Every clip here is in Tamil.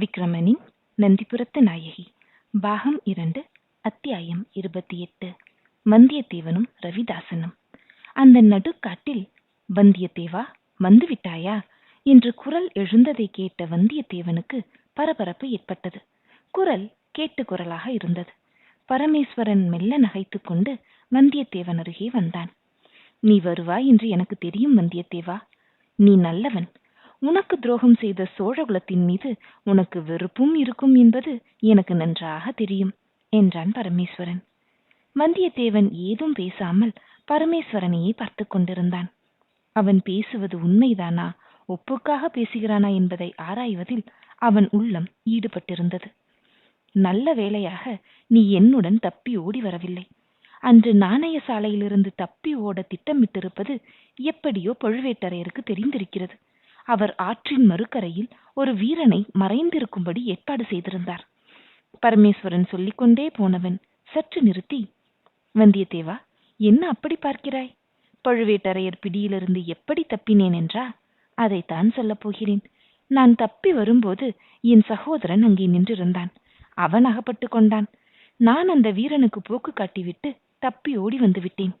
விக்ரமனின் நந்திபுரத்து நாயகி. பாகம் இரண்டு அத்தியாயம் இருபத்தி எட்டு. வந்தியத்தேவனும் ரவிதாசனும். அந்த நடுக்காட்டில் வந்தியத்தேவா வந்துவிட்டாயா என்று குரல் எழுந்ததை கேட்ட வந்தியத்தேவனுக்கு பரபரப்பு ஏற்பட்டது. குரல் கேட்டு குரலாக இருந்தது. பரமேஸ்வரன் மெல்ல நகைத்துக் கொண்டு வந்தியத்தேவன் அருகே வந்தான். நீ வருவாய் என்று எனக்கு தெரியும் வந்தியத்தேவா. நீ நல்லவன். உனக்கு துரோகம் செய்த சோழகுலத்தின் மீது உனக்கு வெறுப்பும் இருக்கும் என்பது எனக்கு நன்றாக தெரியும் என்றான் பரமேஸ்வரன். வந்தியத்தேவன் ஏதும் பேசாமல் பரமேஸ்வரனையே பார்த்து கொண்டிருந்தான். அவன் பேசுவது உண்மைதானா ஒப்புக்காக பேசுகிறானா என்பதை ஆராய்வதில் அவன் உள்ளம் ஈடுபட்டிருந்தது. நல்ல வேளையாக நீ என்னுடன் தப்பி ஓடி வரவில்லை. அன்று நாணய சாலையிலிருந்து தப்பி ஓட திட்டமிட்டிருப்பது எப்படியோ பழுவேட்டரையருக்கு தெரிந்திருக்கிறது. அவர் ஆற்றின் மறுக்கரையில் ஒரு வீரனை மறைந்திருக்கும்படி ஏற்பாடு செய்திருந்தார். பரமேஸ்வரன் சொல்லிக்கொண்டே போனவன் சற்று நிறுத்தி வந்தியத்தேவா என்ன அப்படி பார்க்கிறாய்? பழுவேட்டரையர் பிடியிலிருந்து எப்படி தப்பினேன் என்றா? அதைத்தான் சொல்லப் போகிறேன். நான் தப்பி வரும்போது என் சகோதரன் அங்கே நின்றிருந்தான். அவன் அகப்பட்டு கொண்டான். நான் அந்த வீரனுக்கு போக்கு காட்டிவிட்டு தப்பி ஓடி வந்து விட்டேன்.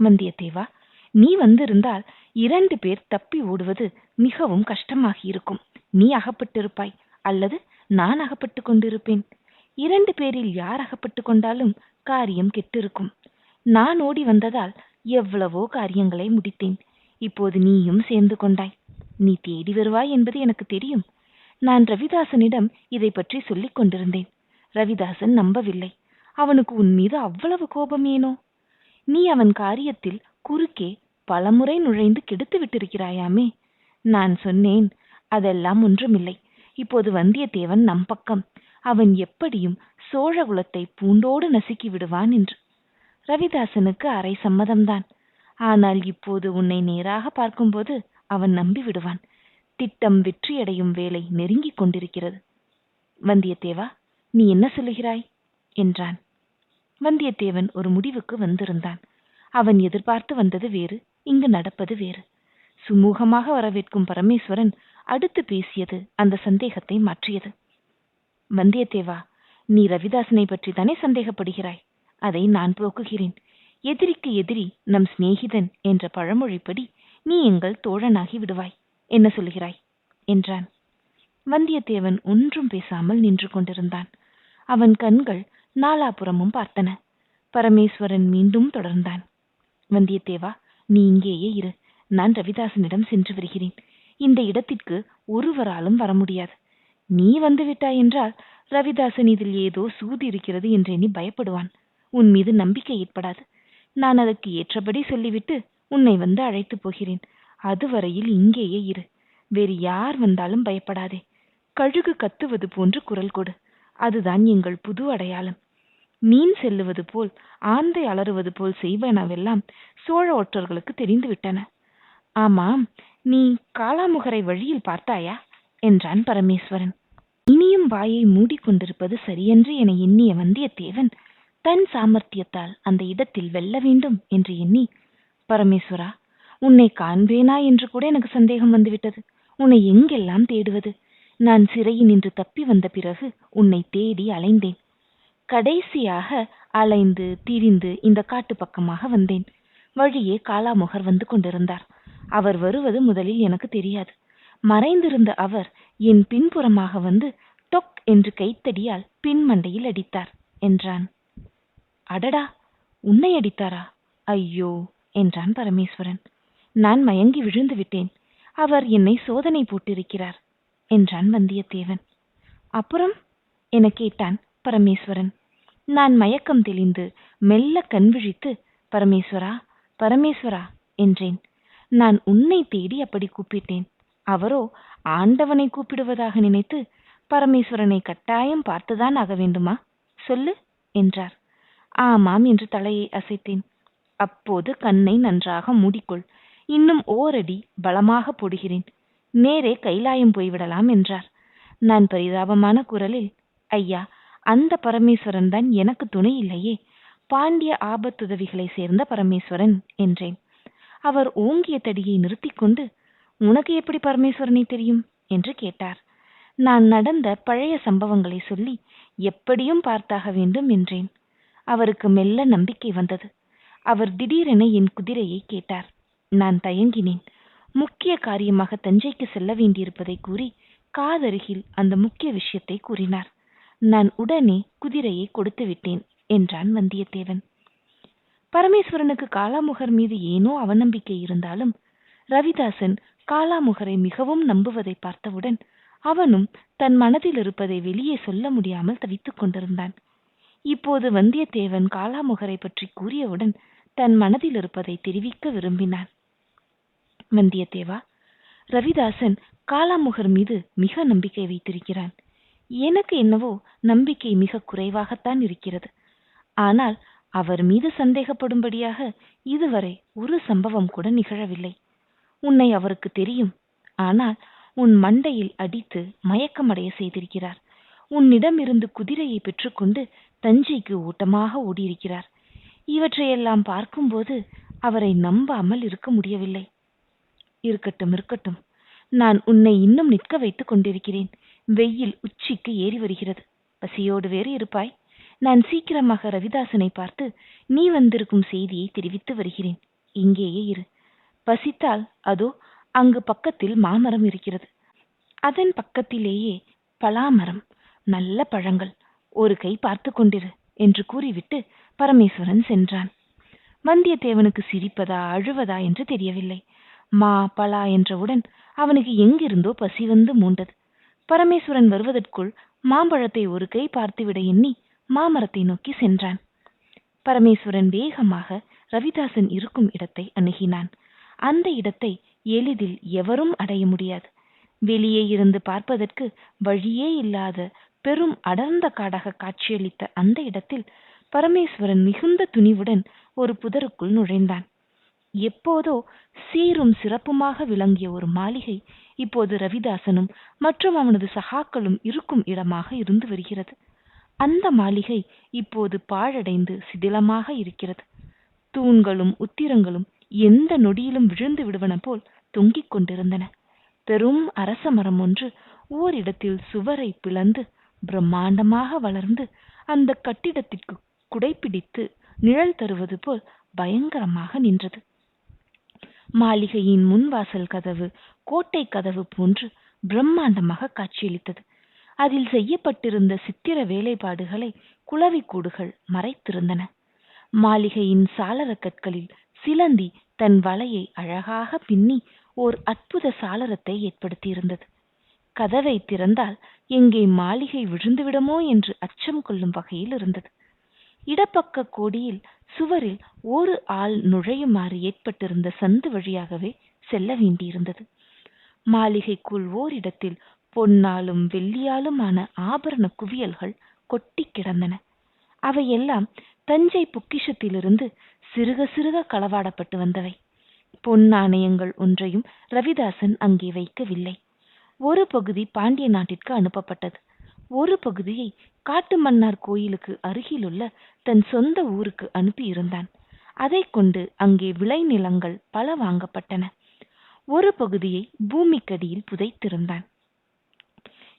வந்தியத்தேவா நீ வந்திருந்தால் இரண்டு பேர் தப்பி ஓடுவது மிகவும் கஷ்டமாகியிருக்கும் நீ அகப்பட்டிருப்பாய் அல்லது நான் அகப்பட்டு கொண்டிருப்பேன். இரண்டு பேரில் யார் அகப்பட்டு கொண்டாலும் காரியம் கெட்டிருக்கும். நான் ஓடி வந்ததால் எவ்வளவோ காரியங்களை முடித்தேன். இப்போது நீயும் சேர்ந்து கொண்டாய். நீ தேடி வருவாய் என்பது எனக்கு தெரியும். நான் ரவிதாசனிடம் இதை பற்றி சொல்லிக் கொண்டிருந்தேன். ரவிதாசன் நம்பவில்லை. அவனுக்கு உன் மீது அவ்வளவு கோபம் ஏனோ? நீ அவன் காரியத்தில் குறுக்கே பலமுறை நுழைந்து கெடுத்து விட்டிருக்கிறாயாமே. நான் சொன்னேன் அதெல்லாம் ஒன்றுமில்லை. இப்போது வந்தியத்தேவன் நம் பக்கம். அவன் எப்படியும் சோழ குலத்தை பூண்டோடு நசுக்கி விடுவான் என்று. ரவிதாசனுக்கு அரை சம்மதம்தான். ஆனால் இப்போது உன்னை நேராக பார்க்கும்போது அவன் நம்பி விடுவான். திட்டம் வெற்றியடையும் வேலை நெருங்கிக் கொண்டிருக்கிறது. வந்தியத்தேவா நீ என்ன சொல்லுகிறாய்? என்றான். வந்தியத்தேவன் ஒரு முடிவுக்கு வந்திருந்தான். அவன் எதிர்பார்த்து வந்தது வேறு. இங்கு நடப்பது வேறு. சுமூகமாக வரவேற்கும் பரமேஸ்வரன் அடுத்து பேசியது அந்த சந்தேகத்தை மாற்றியது. வந்தியத்தேவா நீ ரவிதாசனை பற்றி தானே சந்தேகப்படுகிறாய்? அதை நான் போக்குகிறேன். எதிரிக்கு எதிரி நம் சிநேகிதன் என்ற பழமொழிப்படி நீ எங்கள் தோழனாகி விடுவாய். என்ன சொல்கிறாய்? என்றான். வந்தியத்தேவன் ஒன்றும் பேசாமல் நின்று கொண்டிருந்தான். அவன் கண்கள் நாலாபுறமும் பார்த்தன. பரமேஸ்வரன் மீண்டும் தொடர்ந்தான். வந்தியத்தேவா நீ இங்கேயே இரு. நான் ரவிதாசனிடம் சென்று வருகிறேன். இந்த இடத்திற்கு ஒருவராலும் வர முடியாது. நீ வந்து விட்டாய் என்றால் ரவிதாசன் இதில் ஏதோ சூது இருக்கிறது என்று எண்ணி பயப்படுவான். உன் மீது நம்பிக்கை ஏற்படாது. நான் அதற்கு ஏற்றபடி சொல்லிவிட்டு உன்னை வந்து அழைத்து போகிறேன். அதுவரையில் இங்கேயே இரு. வேறு யார் வந்தாலும் பயப்படாதே. கழுகு கத்துவது போன்று குரல் கொடு. அதுதான் எங்கள் புது அடையாளம். மீன் செல்லுவது போல் ஆந்தை அலறுவது போல் செய்வனவெல்லாம் சோழ ஒற்றர்களுக்கு தெரிந்துவிட்டன. ஆமாம் நீ காலாமுகரை வழியில் பார்த்தாயா? என்றான் பரமேஸ்வரன். இனியும் வாயை மூடிக்கொண்டிருப்பது சரியென்று என எண்ணிய வந்தியத்தேவன் தன் சாமர்த்தியத்தால் அந்த இடத்தில் வெல்ல வேண்டும் என்று எண்ணி பரமேஸ்வரா உன்னை காண்பேனா என்று கூட எனக்கு சந்தேகம் வந்துவிட்டது. உன்னை எங்கெல்லாம் தேடுவது? நான் சிறையில் நின்று தப்பி வந்த பிறகு உன்னை தேடி அலைந்தேன். கடைசியாக அலைந்து திரிந்து இந்த காட்டு பக்கமாக வந்தேன். வழியே காலாமுகர் வந்து கொண்டிருந்தார். அவர் வருவது முதலில் எனக்கு தெரியாது. மறைந்திருந்த அவர் என் பின்புறமாக வந்து டொக் என்று கைத்தடியால் பின்மண்டையில் அடித்தார் என்றான். அடடா உன்னை அடித்தாரா? ஐயோ என்றான் பரமேஸ்வரன். நான் மயங்கி விழுந்து விட்டேன். அவர் என்னை சோதனை போட்டிருக்கிறார் என்றான் வந்தியத்தேவன். அப்புறம்? என கேட்டான். பரமேஸ்வரன். நான் மயக்கம் தெளிந்து மெல்ல கண் விழித்து பரமேஸ்வரா பரமேஸ்வரா என்றேன். நான் உன்னை தேடி அப்படி கூப்பிட்டேன். அவரோ ஆண்டவனை கூப்பிடுவதாக நினைத்து பரமேஸ்வரனை கட்டாயம் பார்த்துதான் ஆக வேண்டுமா? சொல்லு என்றார். ஆமாம் என்று தலையை அசைத்தேன். அப்போது கண்ணை நன்றாக மூடிக்கொள். இன்னும் ஓரடி பலமாக போடுகிறேன். நேரே கைலாயம் போய்விடலாம் என்றார். நான் பரிதாபமான குரலில் ஐயா அந்த பரமேஸ்வரன் தான் எனக்கு துணை இல்லையே. பாண்டிய ஆபத்துதவிகளை சேர்ந்த பரமேஸ்வரன் என்றேன். அவர் ஓங்கிய தடியை நிறுத்தி கொண்டு உனக்கு எப்படி பரமேஸ்வரனை தெரியும்? என்று கேட்டார். நான் நடந்த பழைய சம்பவங்களை சொல்லி எப்படியும் பார்த்தாக வேண்டும் என்றேன். அவருக்கு மெல்ல நம்பிக்கை வந்தது. அவர் திடீரென என் குதிரையை கேட்டார். நான் தயங்கினேன். முக்கிய காரியமாக தஞ்சைக்கு செல்ல வேண்டியிருப்பதை கூறி காதருகில் அந்த முக்கிய விஷயத்தை கூறினார். நான் உடனே குதிரையை கொடுத்து விட்டேன் என்றான் வந்தியத்தேவன். பரமேஸ்வரனுக்கு காலாமுகர் மீது ஏனோ அவநம்பிக்கை இருந்தாலும் ரவிதாசன் காலாமுகரை மிகவும் நம்புவதை பார்த்தவுடன் அவனும் தன் மனதில் இருப்பதை வெளியே சொல்ல முடியாமல் தவித்துக் கொண்டிருந்தான். இப்போது வந்தியத்தேவன் காலாமுகரை பற்றி கூறியவுடன் தன் மனதில் இருப்பதை தெரிவிக்க விரும்பினான். வந்தியத்தேவா ரவிதாசன் காலாமுகர் மீது மிக நம்பிக்கை வைத்திருக்கிறான். எனக்கு என்னவோ நம்பிக்கை மிக குறைவாகத்தான் இருக்கிறது. ஆனால் அவர் மீது சந்தேகப்படும்படியாக இதுவரை ஒரு சம்பவம் கூட நிகழவில்லை. உன்னை அவருக்கு தெரியும். ஆனால் உன் மண்டையில் அடித்து மயக்கமடைய செய்திருக்கிறார். உன்னிடமிருந்து குதிரையை பெற்றுக்கொண்டு தஞ்சைக்கு ஓட்டமாக ஓடியிருக்கிறார். இவற்றையெல்லாம் பார்க்கும்போது அவரை நம்பாமல் இருக்க முடியவில்லை. இருக்கட்டும் இருக்கட்டும். நான் உன்னை இன்னும் நிற்க வைத்துக் கொண்டிருக்கிறேன். வெயில் உச்சிக்கு ஏறி வருகிறது. பசியோடு வேறு இருப்பாய். நான் சீக்கிரமாக ரவிதாசனை பார்த்து நீ வந்திருக்கும் செய்தியை தெரிவித்து வருகிறேன். இங்கேயே இரு பசித்தால் அதோ அங்கு பக்கத்தில் மாமரம் இருக்கிறது. அதன் பக்கத்திலேயே பலாமரம் நல்ல பழங்கள். ஒரு கை பார்த்து கொண்டிரு என்று கூறிவிட்டு பரமேஸ்வரன் சென்றான். வந்தியத்தேவனுக்கு சிரிப்பதா அழுவதா என்று தெரியவில்லை. மா பலா என்றவுடன் அவனுக்கு எங்கிருந்தோ பசி வந்து மூண்டது. பரமேஸ்வரன் வருவதற்குள் மாம்பழத்தை ஒரு கை பார்த்துவிட எண்ணி மாமரத்தை நோக்கி சென்றான். பரமேஸ்வரன் வேகமாக ரவிதாசன் இருக்கும் இடத்தை அணுகினான். அந்த இடத்தை எளிதில் எவரும் அடைய முடியாது. வெளியே இருந்து பார்ப்பதற்கு வழியே இல்லாத பெரும் அடர்ந்த காடாக காட்சியளித்த அந்த இடத்தில் பரமேஸ்வரன் மிகுந்த துணிவுடன் ஒரு புதருக்குள் நுழைந்தான். எப்போதோ சீரும் சிறப்புமாக விளங்கிய ஒரு மாளிகை இப்போது ரவிதாசனும் மற்றும் அவனது சகாக்களும் இருக்கும் இடமாக இருந்து வருகிறது. அந்த மாளிகை இப்போது பாழடைந்து சிதிலமாக இருக்கிறது. தூண்களும் உத்திரங்களும் எந்த நொடியிலும் விழுந்து விடுவன போல் தொங்கிக் கொண்டிருந்தன. பெரும் அரச மரம் ஒன்று ஓரிடத்தில் சுவரை பிளந்து பிரம்மாண்டமாக வளர்ந்து அந்த கட்டிடத்திற்கு குடைப்பிடித்து நிழல் தருவது போல் பயங்கரமாக நின்றது. மாளிகையின் முன்வாசல் கதவு கோட்டை கதவு போன்று பிரம்மாண்டமாக காட்சியளித்தது. அதில் செய்யப்பட்டிருந்த சித்திர வேலைப்பாடுகளை குளவிக்கூடுகள் மறைத்திருந்தன. மாளிகையின் சாளரக்கற்களில் சிலந்தி தன் வலையை அழகாக பின்னி ஓர் அற்புத சாளரத்தை ஏற்படுத்தியிருந்தது. கதவை திறந்தால் எங்கே மாளிகை விழுந்துவிடுமோ என்று அச்சம் கொள்ளும் வகையில் இருந்தது. இடப்பக்க கோடியில் சுவரில் ஒரு ஆள் நுழையுமாறு ஏற்பட்டிருந்த சந்து வழியாகவே செல்ல வேண்டியிருந்தது. மாளிகைக்குள் ஓரிடத்தில் பொன்னாலும் வெள்ளியாலுமான ஆபரண குவியல்கள் கொட்டி கிடந்தன. அவையெல்லாம் தஞ்சை பொக்கிஷத்திலிருந்து சிறுக சிறுக களவாடப்பட்டு வந்தவை. பொன் நாணயங்கள் ஒன்றையும் ரவிதாசன் அங்கே வைக்கவில்லை. ஒரு பகுதி பாண்டிய நாட்டிற்கு அனுப்பப்பட்டது. ஒரு பகுதியை காட்டு மன்னார் கோயிலுக்கு அருகிலுள்ள தன் சொந்த ஊருக்கு அனுப்பியிருந்தான். அதை கொண்டு அங்கே விளைநிலங்கள் பல வாங்கப்பட்டன. ஒரு பகுதியை பூமிக்கடியில் புதைத்திருந்தான்.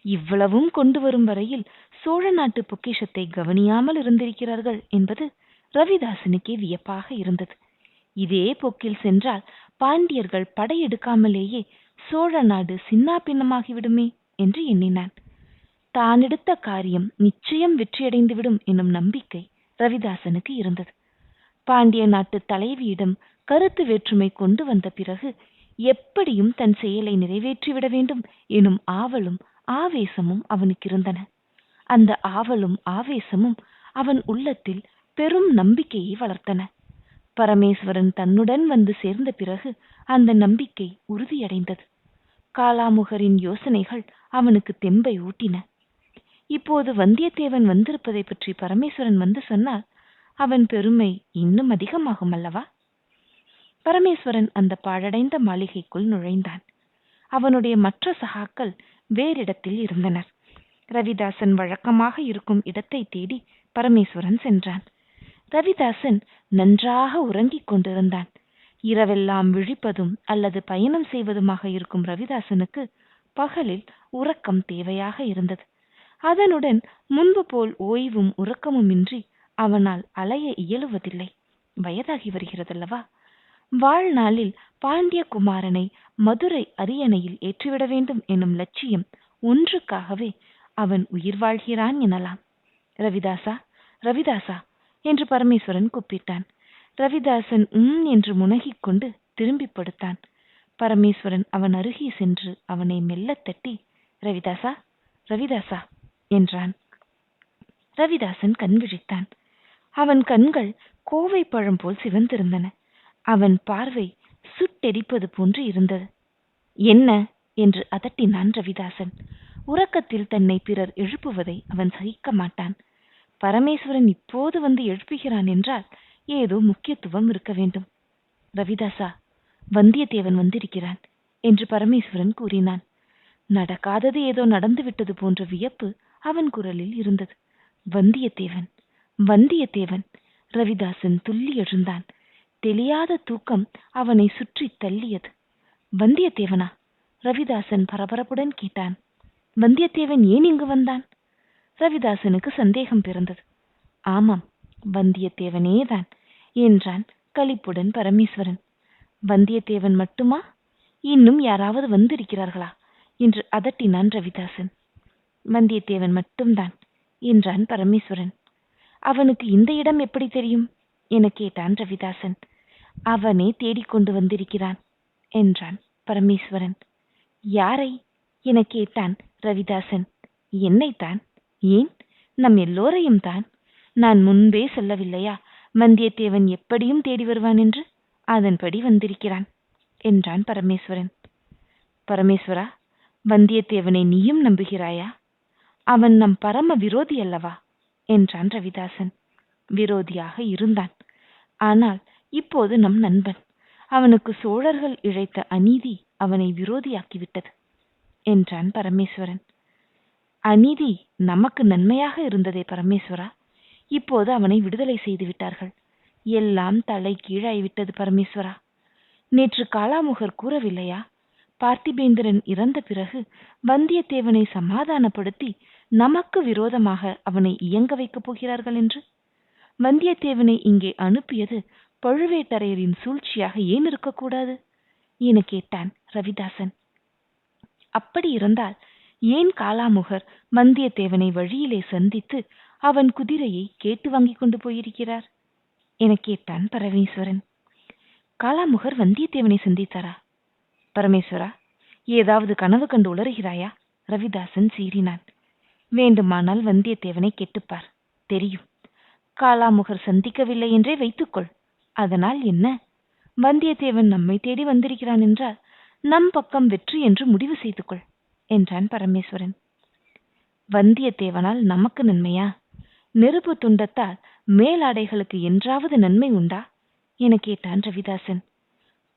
இவ்வளவும் கொண்டு வரும் வரையில் சோழ நாட்டு பொக்கிஷத்தை கவனியாமல் இருந்திருக்கிறார்கள் என்பது ரவிதாசனுக்கே வியப்பாக இருந்தது. இதே போக்கில் சென்றால் பாண்டியர்கள் படையெடுக்காமலேயே சோழ நாடு சின்னாபின்னமாகிவிடுமே என்று எண்ணினான். தான் எடுத்த காரியம் நிச்சயம் வெற்றியடைந்துவிடும் என்னும் நம்பிக்கை ரவிதாசனுக்கு இருந்தது. பாண்டிய நாட்டு தலைவியிடம் கருத்து வேற்றுமை கொண்டு வந்த பிறகு எப்படியும் தன் செயலை நிறைவேற்றிவிட வேண்டும் எனும் ஆவலும் ஆவேசமும் அவனுக்கு இருந்தன. அந்த ஆவலும் ஆவேசமும் அவன் உள்ளத்தில் பெரும் நம்பிக்கையை வளர்த்தன. பரமேஸ்வரன் தன்னுடன் வந்து சேர்ந்த பிறகு அந்த நம்பிக்கை உறுதியடைந்தது. காலாமுகரின் யோசனைகள் அவனுக்கு தெம்பை ஊட்டின. இப்போது வந்தியத்தேவன் வந்திருப்பதை பற்றி பரமேஸ்வரன் வந்து சொன்னால் அவன் பெருமை இன்னும் அதிகமாகும் அல்லவா? பரமேஸ்வரன் அந்த பாழடைந்த மாளிகைக்குள் நுழைந்தான். அவனுடைய மற்ற சகாக்கள் வேறிடத்தில் இருந்தனர். ரவிதாசன் வழக்கமாக இருக்கும் இடத்தை தேடி பரமேஸ்வரன் சென்றான். ரவிதாசன் நன்றாக உறங்கிக் கொண்டிருந்தான். இரவெல்லாம் விழிப்பதும் அல்லது பயணம் செய்வதுமாக இருக்கும் ரவிதாசனுக்கு பகலில் உறக்கம் தேவையாக இருந்தது. அதனுடன் முன்பு போல் ஓய்வும் உறக்கமுமின்றி அவனால் அலைய இயலுவதில்லை. வயதாகி வருகிறதல்லவா? வாழ்நாளில் பாண்டிய குமாரனை மதுரை அரியணையில் ஏற்றிவிட வேண்டும் என்னும் லட்சியம் ஒன்றுக்காகவே அவன் உயிர் வாழ்கிறான் எனலாம். ரவிதாசா ரவிதாசா என்று பரமேஸ்வரன் கூப்பிட்டான். ரவிதாசன் உம் என்று முனகிக் கொண்டு திரும்பி படுத்தான். பரமேஸ்வரன் அவன் அருகே சென்று அவனை மெல்லத் தட்டி ரவிதாசா ரவிதாசா என்றான். ரவிதாசன் கண் விழித்தான். அவன் கண்கள் கோவை பழம் போல் சிவந்திருந்தன. அவன் பார்வை சுட்டெரிப்பது போன்று இருந்தது. என்ன? என்று அதட்டினான் ரவிதாசன். உறக்கத்தில் தன்னை பிறர் எழுப்புவதை அவன் சகிக்க மாட்டான். பரமேஸ்வரன் இப்போது வந்து எழுப்புகிறான் என்றால் ஏதோ முக்கியத்துவம் இருக்க வேண்டும். ரவிதாசா வந்தியத்தேவன் வந்திருக்கிறான் என்று பரமேஸ்வரன் கூறினான். நடக்காதது ஏதோ நடந்துவிட்டது போன்ற வியப்பு அவன் குரலில் இருந்தது. வந்தியத்தேவன் வந்தியத்தேவன் ரவிதாசன் துள்ளி எழுந்தான். தெரியாத தூக்கம் அவனை சுற்றி தள்ளியது. வந்தியத்தேவனா? ரவிதாசன் பரபரப்புடன் கேட்டான். வந்தியத்தேவன் ஏன் இங்கு வந்தான்? ரவிதாசனுக்கு சந்தேகம் பிறந்தது. ஆமாம் வந்தியத்தேவனேதான் என்றான் களிப்புடன் பரமேஸ்வரன். வந்தியத்தேவன் மட்டுமா? இன்னும் யாராவது வந்திருக்கிறார்களா? என்று அதட்டினான் ரவிதாசன். வந்தியத்தேவன் மட்டும்தான் என்றான் பரமேஸ்வரன். அவனுக்கு இந்த இடம் எப்படி தெரியும்? என கேட்டான் ரவிதாசன். அவனே தேடிக்கொண்டு வந்திருக்கிறான் என்றான் பரமேஸ்வரன். யாரை? என கேட்டான் ரவிதாசன். என்னைத்தான்? ஏன்? நம் எல்லோரையும் தான். நான் முன்பே சொல்லவில்லையா? வந்தியத்தேவன் எப்படியும் தேடி வருவான் என்று? அதன்படி வந்திருக்கிறான் என்றான் பரமேஸ்வரன். பரமேஸ்வரா வந்தியத்தேவனை நீயும் நம்புகிறாயா? அவன் நம் பரம விரோதி அல்லவா? என்றான் ரவிதாசன். விரோதியாக இருந்தான். ஆனால் இப்போது நம் நண்பன் அவனுக்கு சோழர்கள் இழைத்த அநீதி அவனை விரோதியாக்கிவிட்டது என்றான் பரமேஸ்வரன். அநீதி நமக்கு நன்மையாக இருந்ததே பரமேஸ்வரா? இப்போது அவனை விடுதலை செய்து விட்டார்கள். எல்லாம் தலை கீழாய்விட்டது பரமேஸ்வரா. நேற்று காலாமுகர் கூறவில்லையா? பார்த்திபேந்திரன் இறந்த பிறகு வந்தியத்தேவனை சமாதானப்படுத்தி நமக்கு விரோதமாக அவனை இயங்க வைக்கப் போகிறார்கள் என்று? வந்தியத்தேவனை இங்கே அனுப்பியது பழுவேட்டரையரின் சூழ்ச்சியாக ஏன் இருக்கக்கூடாது என கேட்டான் ரவிதாசன். அப்படி இருந்தால் ஏன் காலாமுகர் வந்தியத்தேவனை வழியிலே சந்தித்து அவன் குதிரையை கேட்டு வாங்கிக் கொண்டு போயிருக்கிறார்? என கேட்டான் பரமேஸ்வரன். காலாமுகர் வந்தியத்தேவனை சந்தித்தாரா? பரமேஸ்வரா ஏதாவது கனவு கண்டு உளறுகிறாயா? ரவிதாசன் சீறினான். வேண்டுமானால் வந்தியத்தேவனை கேட்டுப்பார். தெரியும். காலாமுகர் சந்திக்கவில்லை என்றே வைத்துக்கொள். அதனால் என்ன? வந்தியத்தேவன் நம்மை தேடி வந்திருக்கிறான் என்றால் நம் பக்கம் வெற்றி என்று முடிவு செய்து கொள் என்றான் பரமேஸ்வரன். வந்தியத்தேவனால் நமக்கு நன்மையா? நெருப்பு துண்டத்தால் மேலாடைகளுக்கு என்றாவது நன்மை உண்டா? என கேட்டான் ரவிதாசன்.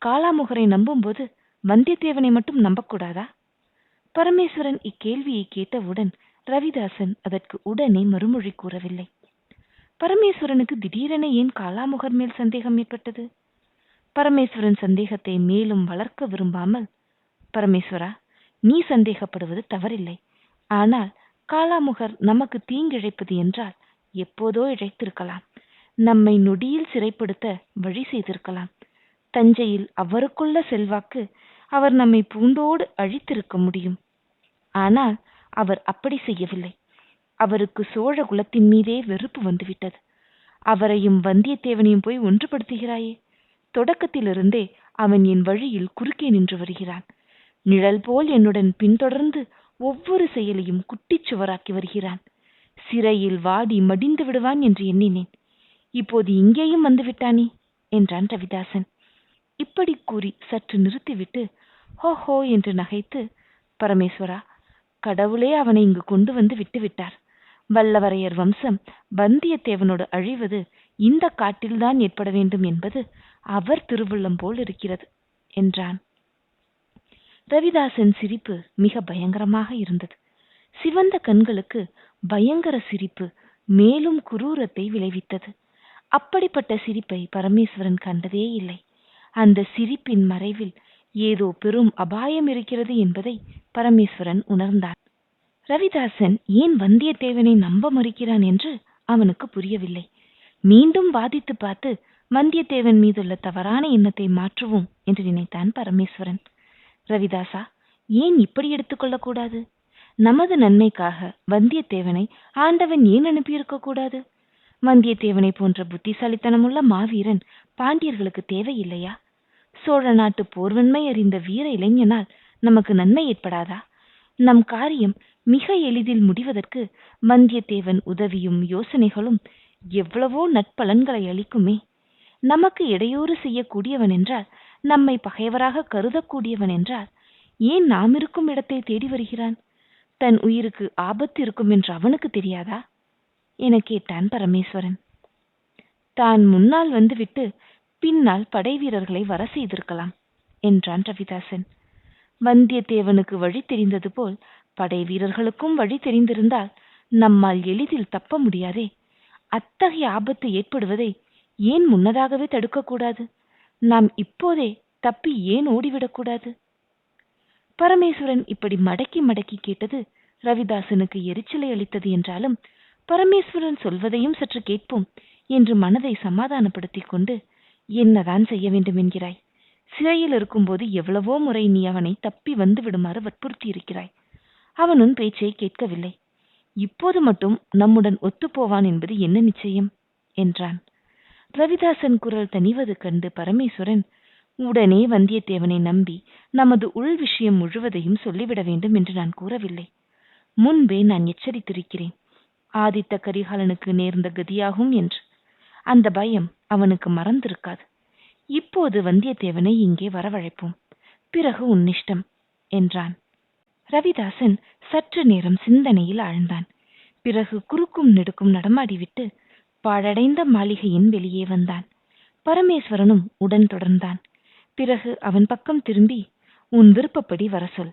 காலாமுகரை நம்பும்போது வந்தியத்தேவனை மட்டும் நம்பக்கூடாதா? பரமேஸ்வரன் இக்கேள்வியை கேட்டவுடன் ரவிதாசன் அதற்கு உடனே மறுமொழி கூறவில்லை. பரமேஸ்வரனுக்கு திடீரென ஏன் காலாமுகர் மேல் சந்தேகம் ஏற்பட்டது? பரமேஸ்வரன் சந்தேகத்தை மேலும் வளர்க்க விரும்பாமல் பரமேஸ்வரா நீ சந்தேகப்படுவது தவறில்லை. ஆனால் காலாமுகர் நமக்கு தீங்கிழைப்பது என்றால் எப்போதோ இழைத்திருக்கலாம். நம்மை நொடியில் சிறைப்படுத்த வழி செய்திருக்கலாம். தஞ்சையில் அவருக்குள்ள செல்வாக்கு அவர் நம்மை பூண்டோடு அழித்திருக்க முடியும். ஆனால் அவர் அப்படி செய்யவில்லை. அவருக்கு சோழ குலத்தின் மீதே வெறுப்பு வந்துவிட்டது. அவரையும் வந்தியத்தேவனையும் போய் ஒன்றுபடுத்துகிறாயே. தொடக்கத்திலிருந்தே அவன் என் வழியில் குறுக்கே நின்று வருகிறான். நிழல் போல் என்னுடன் பின்தொடர்ந்து ஒவ்வொரு செயலையும் குட்டிச் சுவராக்கி வருகிறான். சிறையில் வாடி மடிந்து விடுவான் என்று எண்ணினேன். இப்போது இங்கேயும் வந்துவிட்டானே என்றான் ரவிதாசன். இப்படி கூறி சற்று நிறுத்திவிட்டு ஹோ ஹோ என்று நகைத்து பரமேஸ்வரா கடவுளே அவனை இங்கு கொண்டு வந்து விட்டுவிட்டார் வல்லவரையர் வம்சம் வந்தியத்தேவனோடு அழிவது இந்த காட்டில்தான் ஏற்பட வேண்டும் என்பது அவர் திருவுள்ளம் போல் இருக்கிறது என்றான். ரவிதாசன் சிரிப்பு மிக பயங்கரமாக இருந்தது. சிவந்த கண்களுக்கு பயங்கர சிரிப்பு மேலும் குரூரத்தை விளைவித்தது. அப்படிப்பட்ட சிரிப்பை பரமேஸ்வரன் கண்டதே இல்லை. அந்த சிரிப்பின் மறைவில் ஏதோ பெரும் அபாயம் இருக்கிறது என்பதை பரமேஸ்வரன் உணர்ந்தான் ரவிதாசன் ஏன் வந்தியத்தேவனை நம்ப மறுக்கிறான் என்று அவனுக்கு புரியவில்லை. மீண்டும் வாதித்து பார்த்து வந்தியத்தேவன் மீதுள்ள தவறான எண்ணத்தை மாற்றுவோம் என்று நினைத்தான் பரமேஸ்வரன். ரவிதாசா ஏன் இப்படி எடுத்துக்கொள்ளக்கூடாது நமது நன்மைக்காக வந்தியத்தேவனை ஆண்டவன் ஏன் அனுப்பியிருக்க கூடாது? வந்தியத்தேவனை போன்ற புத்திசாலித்தனமுள்ள மாவீரன் பாண்டியர்களுக்கு தேவையில்லையா? சோழ நாட்டு போர்வன்மை அறிந்த வீர இளைஞனால் நமக்கு நன்மை ஏற்படாதா? நம் காரியம் மிக எளிதில் முடிவதற்கு வந்தியத்தேவன் உதவியும் யோசனைகளும் எவ்வளவோ நட்பலன்களை அளிக்குமே. நமக்கு இடையூறு செய்யக்கூடியவன் என்றால் நம்மை பகைவராக கருதக்கூடியவன் என்றால் ஏன் நாம் இருக்கும் இடத்தை தேடி வருகிறான்? தன் உயிருக்கு ஆபத்து இருக்கும் என்று அவனுக்கு தெரியாதா? என கேட்டான் பரமேஸ்வரன். தான் முன்னால் வந்துவிட்டு பின்னால் படை வீரர்களை வர செய்திருக்கலாம் என்றான் ரவிதாசன். வந்தியத்தேவனுக்கு வழி தெரிந்தது போல் படை வீரர்களுக்கும் வழி தெரிந்திருந்தால் நம்மால் எளிதில் தப்ப முடியாதே. அத்தகைய ஆபத்து ஏற்படுவதை ஏன் முன்னதாகவே தடுக்கக்கூடாது? நாம் இப்போதே தப்பி ஏன் ஓடிவிடக்கூடாது? பரமேஸ்வரன் இப்படி மடக்கி மடக்கி கேட்டது ரவிதாசனுக்கு எரிச்சலை அளித்தது என்றாலும் பரமேஸ்வரன் சொல்வதையும் சற்று கேட்போம் என்று மனதை சமாதானப்படுத்திக் கொண்டு என்னதான் செய்ய வேண்டும் என்கிறாய்? சிறையில் இருக்கும்போது எவ்வளவோ முறை நீ அவனை தப்பி வந்து விடுமாறு வற்புறுத்தி இருக்கிறாய். அவனும் பேச்சை கேட்கவில்லை. இப்போது மட்டும் நம்முடன் ஒத்துப்போவான் என்பது என்ன நிச்சயம்? என்றான். ரவிதாசன் குரல் தணிவது கண்டு பரமேஸ்வரன் உடனே வந்தியத்தேவனை நம்பி நமது உள் விஷயம் முழுவதையும் சொல்லிவிட வேண்டும் என்று நான் கூறவில்லை. முன்பே நான் எச்சரித்திருக்கிறேன். ஆதித்த கரிகாலனுக்கு நேர்ந்த கதியாகும் என்று. அந்த பயம் அவனுக்கு மறந்திருக்காது. இப்போது வந்தியத்தேவனை இங்கே வரவழைப்போம். பிறகு உன்னிஷ்டம் என்றான். ரவிதாசன் சற்று நேரம் சிந்தனையில் ஆழ்ந்தான். பிறகு குறுக்கும் நெடுக்கும் நடமாடிவிட்டு பாழடைந்த மாளிகையின் வெளியே வந்தான். பரமேஸ்வரனும் உடன் தொடர்ந்தான். பிறகு அவன் பக்கம் திரும்பி உன் விருப்பப்படி வர சொல்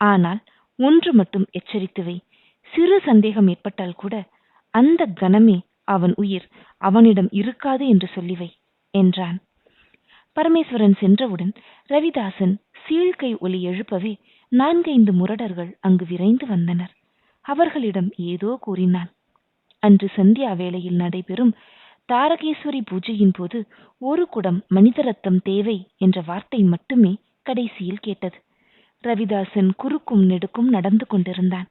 ஆனால் ஒன்று மட்டும் எச்சரித்துவை சிறு சந்தேகம் ஏற்பட்டால் கூட அந்த கணமே அவன் உயிர் அவனிடம் இருக்காது என்று சொல்லிவை என்றான். பரமேஸ்வரன் சென்றவுடன் ரவிதாசன் சீழ்கை ஒலி எழுப்பவே நான்கைந்து முரடர்கள் அங்கு விரைந்து வந்தனர். அவர்களிடம் ஏதோ கூறினான். அன்று சந்தியா வேளையில் நடைபெறும் தாரகேஸ்வரி பூஜையின் போது ஒரு குடம் மனித ரத்தம் தேவை என்ற வார்த்தை மட்டுமே கடைசியில் கேட்டது. ரவிதாசன் குறுக்கும் நெடுக்கும் நடந்து கொண்டிருந்தான்.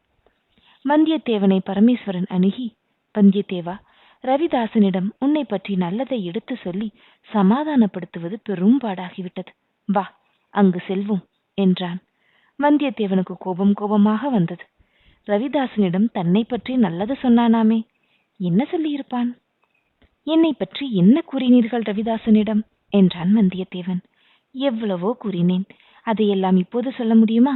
வந்தியத்தேவனை பரமேஸ்வரன் அணுகி வந்தியத்தேவா ரவிதாசனிடம் உன்னை பற்றி நல்லதை எடுத்து சொல்லி சமாதானப்படுத்துவது பெரும்பாடாகிவிட்டது வா அங்கு செல்வோம் என்றான். வந்தியத்தேவனுக்கு கோபம் கோபமாக வந்தது. ரவிதாசனிடம் தன்னை பற்றி நல்லது சொன்னானாமே என்ன சொல்லியிருப்பான்? என்னை பற்றி என்ன கூறினீர்கள் ரவிதாசனிடம்? என்றான் வந்தியத்தேவன். எவ்வளவோ கூறினேன். அதையெல்லாம் இப்போது சொல்ல முடியுமா?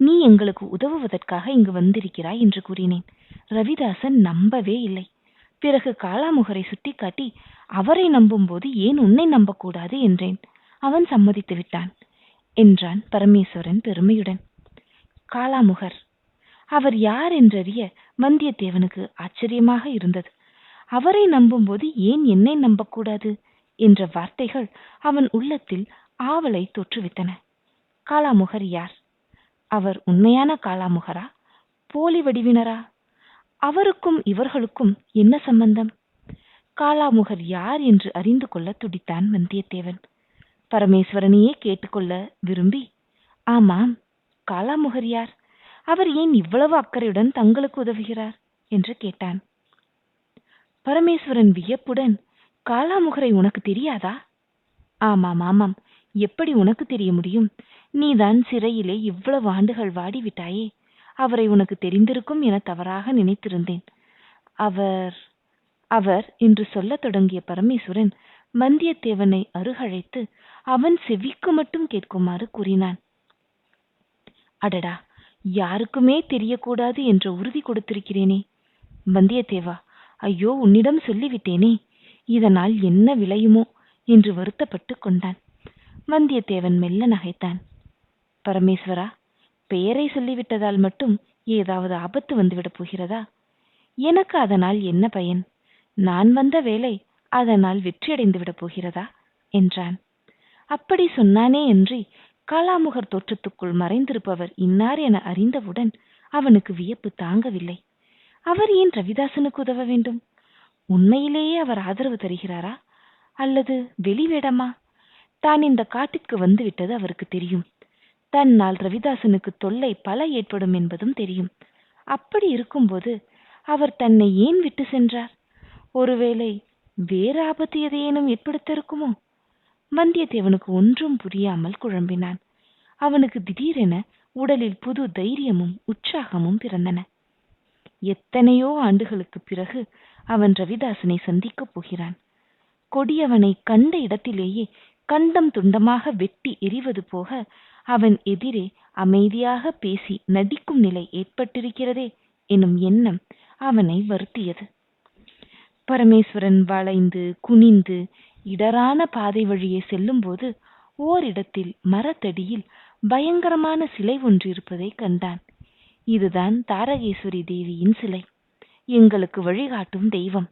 நீ எங்களுக்கு உதவுவதற்காக இங்கு வந்திருக்கிறாய் என்று கூறினேன். ரவிதாசன் நம்பவே இல்லை. பிறகு காளாமுகரை சுட்டிக்காட்டி அவரை நம்பும்போது ஏன் உன்னை நம்பக்கூடாது என்றேன். அவன் சம்மதித்து விட்டான் என்றான் பரமேஸ்வரன் பெருமையுடன். காளாமுகர் அவர் யார் என்றறிய வந்தியத்தேவனுக்கு ஆச்சரியமாக இருந்தது. அவரை நம்பும்போது ஏன் என்னை நம்பக்கூடாது? என்ற வார்த்தைகள் அவன் உள்ளத்தில் ஆவலை தோற்றுவித்தன. காளாமுகர் யார்? அவர் உண்மையான காளாமுகரா போலி வடிவினரா? அவருக்கும் இவர்களுக்கும் என்ன சம்பந்தம்? காலாமுகர் யார் என்று அறிந்து கொள்ள துடித்தான் வந்தியத்தேவன். பரமேஸ்வரனையே கேட்டுக்கொள்ள விரும்பி ஆமாம் காலாமுகர் யார்? அவர் ஏன் இவ்வளவு அக்கறையுடன் தங்களுக்கு உதவுகிறார்? என்று கேட்டான். பரமேஸ்வரன் வியப்புடன் காலாமுகரை உனக்கு தெரியாதா? ஆமாம் ஆமாம் எப்படி உனக்கு தெரிய முடியும்? நீதான் சிறையிலே இவ்வளவு ஆண்டுகள் வாடிவிட்டாயே அவரை உனக்கு தெரிந்திருக்கும் என தவறாக நினைத்திருந்தேன். அவர் அவர் என்று சொல்லத் தொடங்கிய பரமேஸ்வரன் வந்தியத்தேவனை அருகழைத்து அவன் செவிக்கு மட்டும் கேட்குமாறு கூறினான். அடடா யாருக்குமே தெரியக்கூடாது என்ற உறுதி கொடுத்திருக்கிறேனே. வந்தியத்தேவா ஐயோ உன்னிடம் சொல்லிவிட்டேனே. இதனால் என்ன விளையுமோ என்று வருத்தப்பட்டு கொண்டான். வந்தியத்தேவன் மெல்ல நகைத்தான். பரமேஸ்வரா பெயரை சொல்லிவிட்டதால் மட்டும் ஏதாவது ஆபத்து வந்துவிடப் போகிறதா? எனக்கு அதனால் என்ன பயன்? நான் வந்த வேலை அதனால் வெற்றியடைந்து விடப் போகிறதா? என்றான். அப்படி சொன்னானே என்று காலாமுகர் தோற்றத்துக்குள் மறைந்திருப்பவர் இன்னார் என அறிந்தவுடன் அவனுக்கு வியப்பு தாங்கவில்லை. அவர் ஏன் ரவிதாசனுக்கு உதவ வேண்டும்? உண்மையிலேயே அவர் ஆதரவு தருகிறாரா? அல்லது வெளிவேடமா தான் இந்த காட்டிற்கு வந்துவிட்டது அவருக்கு தெரியும். தன்னால் ரவிதாசனுக்கு தொல்லை பல ஏற்படும் என்பதும் தெரியும். அப்படி இருக்கும்போது அவர் தன்னை ஏன் விட்டு சென்றார்? ஒருவேளை வேறு ஆபத்து எதையேனும் ஏற்படுத்த இருக்குமோ வந்தியத்தேவனுக்கு ஒன்றும் புரியாமல் குழம்பினான். அவனுக்கு திடீரென உடலில் புது தைரியமும் உற்சாகமும் பிறந்தன. எத்தனையோ ஆண்டுகளுக்கு பிறகு அவன் ரவிதாசனை சந்திக்கப் போகிறான். கொடியவனை கண்ட இடத்திலேயே கண்டம் துண்டமாக வெட்டி எறிவது போக அவன் எதிரே அமைதியாக பேசி நடிக்கும் நிலை ஏற்பட்டிருக்கிறதே எனும் எண்ணம் அவனை வருத்தியது. பரமேஸ்வரன் வளைந்து குனிந்து இடரான பாதை வழியே செல்லும்போது ஓரிடத்தில் மரத்தடியில் பயங்கரமான சிலை ஒன்று இருப்பதை கண்டான். இதுதான் தாரகேஸ்வரி தேவியின் சிலை. எங்களுக்கு வழிகாட்டும் தெய்வம்.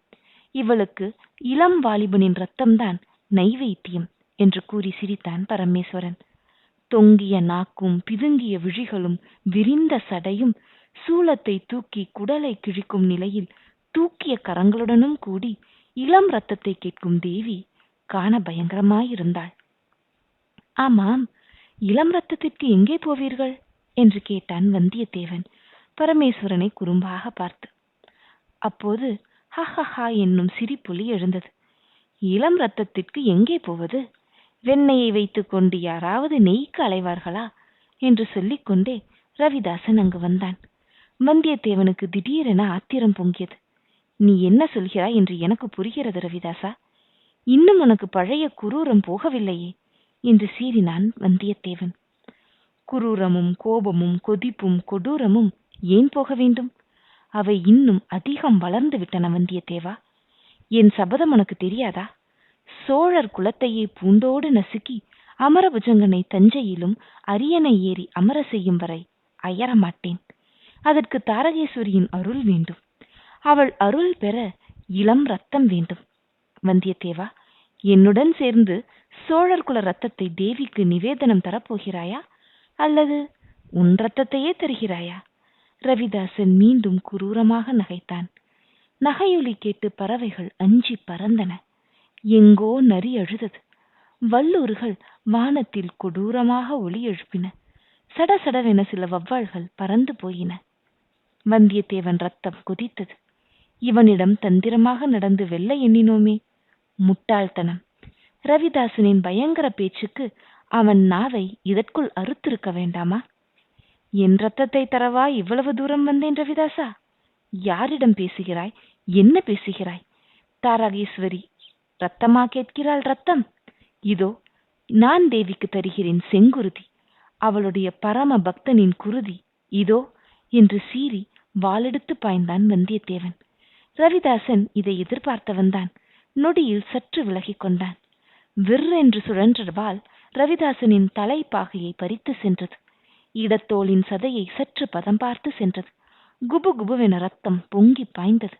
இவளுக்கு இளம் வாலிபனின் ரத்தம்தான் நைவேத்தியம் என்று கூறி சிரித்தான் பரமேஸ்வரன். தொங்கிய நாக்கும் பிதுங்கிய விழிகளும் விரிந்த சடையும் சூலத்தை தூக்கி குடலை கிழிக்கும் நிலையில் தூக்கிய கரங்களுடனும் கூடி இளம் ரத்தத்தை கேட்கும் தேவி காண பயங்கரமாயிருந்தாள். ஆமாம் இளம் ரத்தத்திற்கு எங்கே போவீர்கள்? என்று கேட்டான் வந்தியத்தேவன். பரமேஸ்வரனை குறும்பாக பார்த்து. அப்போது ஹஹஹா என்னும் சிரிப்பொலி எழுந்தது. இளம் ரத்தத்திற்கு எங்கே போவது? வெண்ணெயை வைத்துக்கொண்டு யாராவது நெய்க்கு அலைவார்களா என்று சொல்லிக்கொண்டே ரவிதாசன் அங்கு வந்தான். வந்தியத்தேவனுக்கு திடீரென ஆத்திரம் பொங்கியது. நீ என்ன சொல்கிறாய் என்று எனக்கு புரிகிறது ரவிதாசா. இன்னும் உனக்கு பழைய குரூரம் போகவில்லையே என்று சீறினான் வந்தியத்தேவன். குரூரமும் கோபமும் கொதிப்பும் கொடூரமும் ஏன் போக வேண்டும்? அவை இன்னும் அதிகம் வளர்ந்து விட்டன வந்தியத்தேவா. என் சபதம் உனக்கு தெரியாதா? சோழர் குலத்தையே பூண்டோடு நசுக்கி அமரபுஜங்கனை தஞ்சையிலும் அரியணை ஏறி அமர செய்யும் வரை அயரமாட்டேன். அதற்கு தாரகேஸ்வரியின் அருள் வேண்டும். அவள் அருள் பெற இளம் ரத்தம் வேண்டும். வந்தியத்தேவா என்னுடன் சேர்ந்து சோழர் குல ரத்தத்தை தேவிக்கு நிவேதனம் தரப்போகிறாயா? அல்லது உன் ரத்தத்தையே தருகிறாயா? ரவிதாசன் மீண்டும் குரூரமாக நகைத்தான். நகையொலி கேட்டு பறவைகள் அஞ்சி பறந்தன. எங்கோ நரி அழுதது. வல்லூர்கள் வானத்தில் கொடூரமாக ஒளி எழுப்பின. சடசடவென சில வவ்வாள்கள் பறந்து போயின. வந்தியத்தேவன் ரத்தம் கொதித்தது. இவனிடம் தந்திரமாக நடந்து வெல்ல எண்ணினோமே. முட்டாள்தனம். ரவிதாசனின் பயங்கர பேச்சுக்கு அவன் நாவை இதற்குள் அறுத்திருக்க வேண்டாமா? என் ரத்தத்தை தரவா இவ்வளவு தூரம் வந்தேன் ரவிதாசா? யாரிடம் பேசுகிறாய்? என்ன பேசுகிறாய்? தாராகேஸ்வரி ரத்தமா கேட்கிறாள் ரத்தம்? இதோ நான் தேவிக்கு தருகிறேன் செங்குருதி அவளுடைய பரம பக்தனின் குருதி. இதோ என்று சீறி வாளெடுத்து பாய்ந்தான் வந்தியத்தேவன். ரவிதாசன் இதை எதிர்பார்த்தவன்தான் நொடியில் சற்று விலகிக் கொண்டான். விற்றென்று என்று சுழன்ற வாள் ரவிதாசனின் தலைப்பாகையை பறித்து சென்றது. இடத்தோளின் சதையை சற்று பதம் பார்த்து சென்றது. குபு குபுவென ரத்தம் பொங்கி பாய்ந்தது.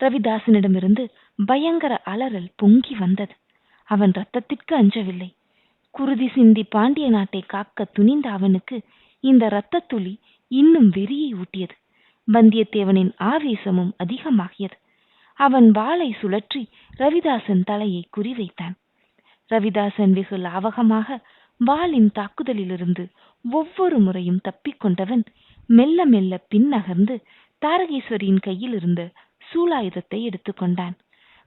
ரவிதாசனிடமிருந்து பயங்கர அலறல் பொங்கி வந்தது. அவன் ரத்தத்திற்கு அஞ்சவில்லை. குருதி சிந்தி பாண்டிய நாட்டை காக்க துணிந்த அவனுக்கு இந்த இரத்த துளி இன்னும் வெறியை ஊட்டியது. வந்தியத்தேவனின் ஆவேசமும் அதிகமாகியது. அவன் வாளை சுழற்றி ரவிதாசன் தலையை குறிவைத்தான். ரவிதாசன் வெகு லாவகமாக வாளின் தாக்குதலிலிருந்து ஒவ்வொரு முறையும் தப்பிக்கொண்டவன் மெல்ல மெல்ல பின்னகர்ந்து தாரகேஸ்வரியின் கையில் இருந்த சூலாயுதத்தை எடுத்துக்கொண்டான்.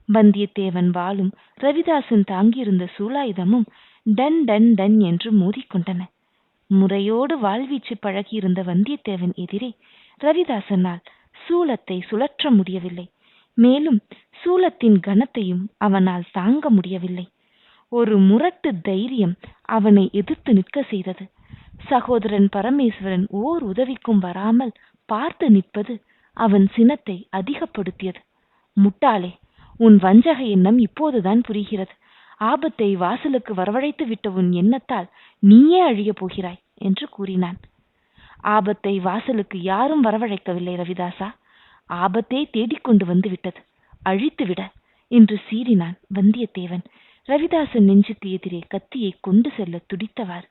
வந்தியத்தேவன் வாளும் ரவிதாசன் தாங்கியிருந்த சூலாயுதமும் டன் டன் டன் என்று மோதிக்கொண்டன. முறையோடு வாழ்வீச்சு பழகியிருந்த வந்தியத்தேவன் எதிரே ரவிதாசனால் சூலத்தை சுழற்ற முடியவில்லை. மேலும் சூலத்தின் கனத்தையும் அவனால் தாங்க முடியவில்லை. ஒரு முரட்டு தைரியம் அவனை எதிர்த்து நிற்க செய்தது. சகோதரன் பரமேஸ்வரன் ஓர் உதவிக்கும் வராமல் பார்த்து நிற்பது அவன் சினத்தை அதிகப்படுத்தியது. முட்டாளே உன் வஞ்சக எண்ணம் இப்போதுதான் புரிகிறது. ஆபத்தை வாசலுக்கு வரவழைத்து விட்ட உன் எண்ணத்தால் நீயே அழியப் போகிறாய் என்று கூறினான். ஆபத்தை வாசலுக்கு யாரும் வரவழைக்கவில்லை ரவிதாசா. ஆபத்தே தேடிக்கொண்டு வந்து விட்டது. அழித்துவிட என்று சீறினான் வந்தியத்தேவன். ரவிதாசன் நெஞ்சுக்கு எதிரே கத்தியை கொண்டு செல்ல துடித்தவாறு.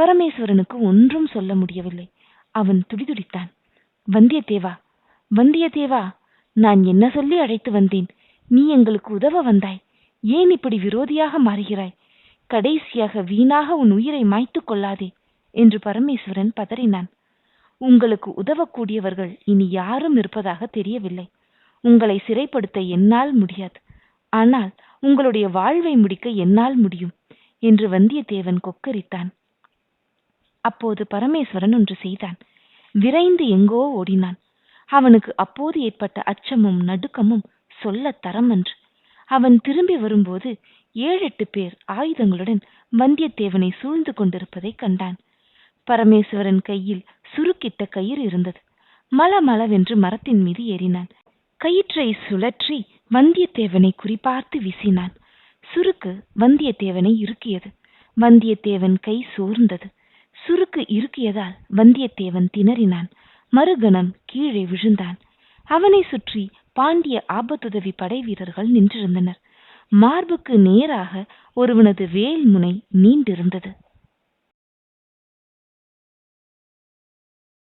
பரமேஸ்வரனுக்கு ஒன்றும் சொல்ல முடியவில்லை. அவன் துடிதுடித்தான். வந்தியத்தேவா வந்தியத்தேவா நான் என்ன சொல்லி அழைத்து வந்தேன்? நீ எங்களுக்கு உதவ வந்தாய். ஏன் இப்படி விரோதியாக மாறுகிறாய்? கடைசியாக வீணாக உன் உயிரை மாய்த்துக் கொள்ளாதே என்று பரமேஸ்வரன் பதறினான். உங்களுக்கு உதவக்கூடியவர்கள் இனி யாரும் இருப்பதாக தெரியவில்லை. உங்களை சிறைப்படுத்த என்னால் முடியாது. ஆனால் உங்களுடைய வாழ்வை முடிக்க என்னால் முடியும் என்று வந்தியத்தேவன் கொக்கரித்தான். அப்போது பரமேஸ்வரன் ஒன்று செய்தான். விரைந்து எங்கோ ஓடினான். அவனுக்கு அப்போது ஏற்பட்ட அச்சமும் நடுக்கமும் சொல்ல தரமன்று. அவன் திரும்பி வரும்போது ஏழெட்டு பேர் ஆயுதங்களுடன் வந்தியத்தேவனை சூழ்ந்து கொண்டிருப்பதைக் கண்டான். பரமேஸ்வரன் கையில் சுருக்கிட்ட கயிறு இருந்தது. மலமளவென்று மரத்தின் மீது ஏறினான். கயிற்றை சுழற்றி வந்தியத்தேவனை குறிபார்த்து வீசினான். சுருக்கு வந்தியத்தேவனை இறுக்கியது. வந்தியத்தேவன் கை சோர்ந்தது. சுருக்கு இறுக்கியதால் வந்தியத்தேவன் திணறினான். மறுகணம் கீழே விழுந்தான். அவனை சுற்றி பாண்டிய ஆபத்துதவி படை வீரர்கள் நின்றிருந்தனர். மார்புக்கு நேராக ஒருவனது வேல் முனை நீண்டிருந்தது.